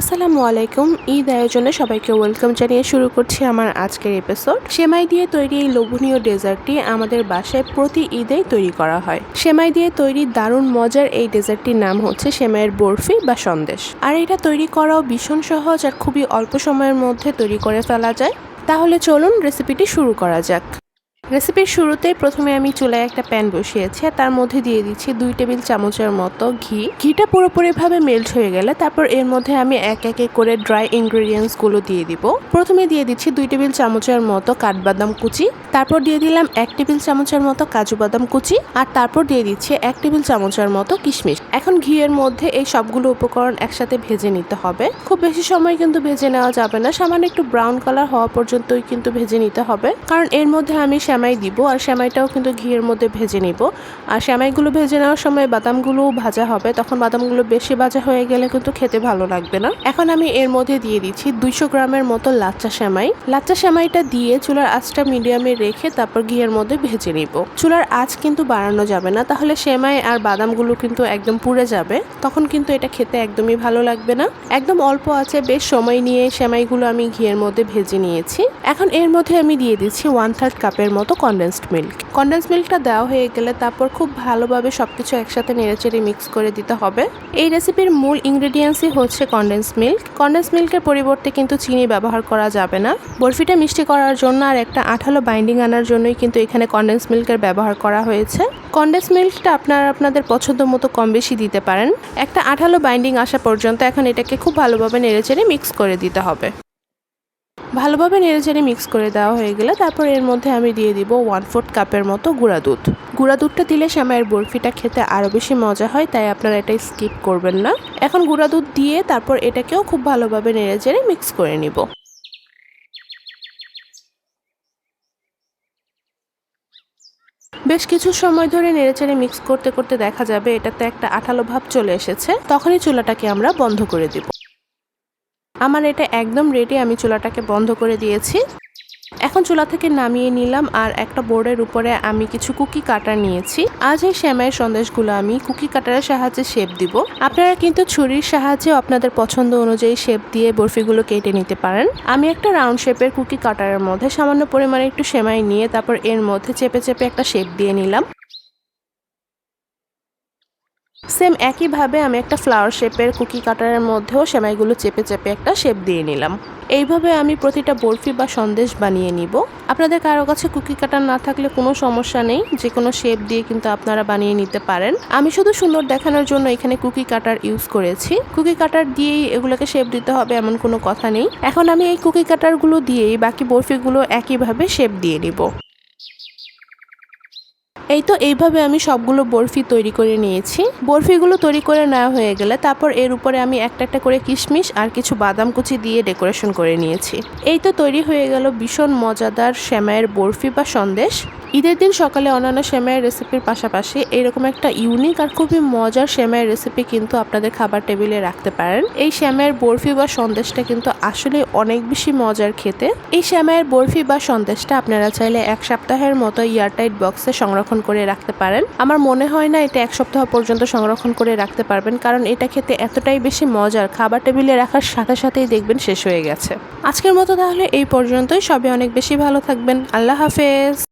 আসসালামু আলাইকুম, ঈদ আয়োজনে সবাইকে ওয়েলকাম জানিয়ে শুরু করছি আমার আজকের এপিসোড। সেমাই দিয়ে তৈরি এই লোভনীয় ডেজার্টটি আমাদের বাসায় প্রতি ঈদেই তৈরি করা হয়। সেমাই দিয়ে তৈরি দারুণ মজার এই ডেজার্টটির নাম হচ্ছে সেমাইয়ের বরফি বা সন্দেশ। আর এটা তৈরি করাও ভীষণ সহজ আর খুবই অল্প সময়ের মধ্যে তৈরি করে ফেলা যায়। তাহলে চলুন রেসিপিটি শুরু করা যাক। রেসিপির শুরুতে প্রথমে আমি চুলায় একটা প্যান বসিয়েছি তার মধ্যে দিয়ে দিচ্ছি দুই টেবিল চামচের মতো ঘি। ঘিটা পুরোপুরিভাবে মেল্ট হয়ে গেলে তারপর এর মধ্যে আমি এক একে করে ড্রাই ইনগ্রেডিয়েন্টসগুলো দিয়ে দিব। প্রথমে দিয়ে দিচ্ছি দুই টেবিল চামচের মতো কাঠবাদাম কুচি, তারপর দিয়ে দিলাম এক টেবিল চামচের মতো কাজু বাদাম কুচি আর তারপর দিয়ে দিচ্ছি এক টেবিল চামচের মতো কিশমিশ। এখন ঘিয়ের মধ্যে এই সবগুলো উপকরণ একসাথে ভেজে নিতে হবে। খুব বেশি সময় কিন্তু ভেজে নেওয়া যাবে না, সামান্য একটু ব্রাউন কালার হওয়া পর্যন্তই কিন্তু ভেজে নিতে হবে। কারণ এর মধ্যে আমি শ্যামাই দিব আর শ্যামাইটাও কিন্তু ঘিয়ের মধ্যে ভেজে নিব। আর শ্যামাইগুলো ভেজে নেওয়ার সময় বাদামগুলোও ভাজা হবে। তখন বাদামগুলো বেশি ভাজা হয়ে গেলে কিন্তু খেতে ভালো লাগবে না। এখন আমি এর মধ্যে দিয়ে দিচ্ছি দুইশো গ্রামের মতো লাচ্চা শ্যামাই লাচ্চা শ্যামাইটা দিয়ে চুলার আঁচটা মিডিয়ামে রেখে তারপর ঘিয়ের মধ্যে ভেজে নিব। চুলার আঁচ কিন্তু বাড়ানো যাবে না, তাহলে সেমাই আর বাদামগুলো কিন্তু একদম পুড়ে যাবে। তখন কিন্তু এটা খেতে একদমই ভালো লাগবে না। একদম অল্প আছে, বেশ সময় নিয়ে সেমাইগুলো আমি ঘিয়ের মধ্যে ভেজে নিয়েছি। এখন এর মধ্যে আমি দিয়ে দিচ্ছি ওয়ান থার্ড কাপের মতো কনডেন্সড মিল্ক কনডেন্স মিল্কটা দেওয়া হয়ে গেলে তারপর খুব ভালোভাবে সব কিছু একসাথে নেড়েচেড়ে মিক্স করে দিতে হবে। এই রেসিপির মূল ইনগ্রেডিয়েন্টসই হচ্ছে কনডেন্স মিল্ক কনডেন্স মিল্কের পরিবর্তে কিন্তু চিনি ব্যবহার করা যাবে না। বরফিটা মিষ্টি করার জন্য আর একটা আঠালো বাইন্ডিং আনার জন্যই কিন্তু এখানে কনডেন্স মিল্কের ব্যবহার করা হয়েছে। কনডেন্স মিল্কটা আপনারা, আপনাদের পছন্দ মতো কম বেশি দিতে পারেন। একটা আঠালো বাইন্ডিং আসা পর্যন্ত এখন এটাকে খুব ভালোভাবে নেড়েচেড়ে মিক্স করে দিতে হবে। ভালোভাবে নেড়েচেড়ে মিক্স করে দেওয়া হয়ে গেলে তারপর এর মধ্যে আমি দিয়ে দিব ওয়ান ফোর্থ কাপের মতো গুঁড়া দুধ। গুঁড়া দুধটা দিলে শ্যামাইয়ের বরফিটা খেতে আরও বেশি মজা হয়, তাই আপনারা এটা স্কিপ করবেন না। এখন গুঁড়া দুধ দিয়ে তারপর এটাকেও খুব ভালোভাবে নেড়েচেড়ে মিক্স করে নিব। বেশ কিছু সময় ধরে নেড়েচেড়ে মিক্স করতে করতে দেখা যাবে এটাতে একটা আঠালো ভাব চলে এসেছে, তখনই চুলাটাকে আমরা বন্ধ করে দিব। আমার এটা একদম রেডি আমি চুলাটাকে বন্ধ করে দিয়েছি। এখন চুলা থেকে নামিয়ে নিলাম আর একটা বোর্ডের উপরে আমি কিছু কুকি কাটার নিয়েছি। আজ এই শ্যামাইয়ের সন্দেশগুলো আমি কুকি কাটারের সাহায্যে শেপ দিব। আপনারা কিন্তু ছুরির সাহায্যে আপনাদের পছন্দ অনুযায়ী শেপ দিয়ে বরফিগুলো কেটে নিতে পারেন। আমি একটা রাউন্ড শেপের কুকি কাটারের মধ্যে সামান্য পরিমাণে একটু সেমাই নিয়ে তারপর এর মধ্যে চেপে চেপে একটা শেপ দিয়ে নিলাম। সেম একইভাবে আমি একটা ফ্লাওয়ার শেপের কুকি কাটারের মধ্যেও সেমাইগুলো চেপে চেপে একটা শেপ দিয়ে নিলাম। এইভাবে আমি প্রতিটা বরফি বা সন্দেশ বানিয়ে নিব। আপনাদের কারও কাছে কুকি কাটার না থাকলে কোনো সমস্যা নেই যে কোনো শেপ দিয়ে কিন্তু আপনারা বানিয়ে নিতে পারেন। আমি শুধু সুন্দর দেখানোর জন্য এখানে কুকি কাটার ইউজ করেছি। কুকি কাটার দিয়েই এগুলোকে শেপ দিতে হবে এমন কোনো কথা নেই। এখন আমি এই কুকি কাটারগুলো দিয়েই বাকি বরফিগুলো একইভাবে শেপ দিয়ে নিব। এই তো এইভাবে আমি সবগুলো বরফি তৈরি করে নিয়েছি। বরফিগুলো তৈরি করে নেওয়া হয়ে গেলে তারপর এর উপরে আমি একটা একটা করে কিশমিশ আর কিছু বাদাম কুচি দিয়ে ডেকোরেশন করে নিয়েছি। এই তো তৈরি হয়ে গেল ভীষণ মজাদার শ্যামাইয়ের বরফি বা সন্দেশ। ঈদের দিন সকালে অন্যান্য সেমাইয়ের রেসিপির পাশাপাশি এরকম একটা ইউনিক আর খুবই মজার সেমাইয়ের রেসিপি কিন্তু আপনাদের খাবার টেবিলে রাখতে পারেন। এই শ্যামাইয়ের বরফি বা সন্দেশটা কিন্তু আসলে অনেক বেশি মজার খেতে। এই শ্যামাইয়ের বরফি বা সন্দেশটা আপনারা চাইলে এক সপ্তাহের মতো এয়ারটাইট বক্সে সংরক্ষণ করে রাখতে পারেন। আমার মনে হয় না এটা এক সপ্তাহ পর্যন্ত সংরক্ষণ করে রাখতে পারবেন, কারণ এটা খেতে এতটাই বেশি মজার। খাবার টেবিলে রাখার সাথে সাথেই দেখবেন শেষ হয়ে গেছে। আজকের মতো তাহলে এই পর্যন্তই। সবে অনেক বেশি ভালো থাকবেন। আল্লাহ হাফেজ।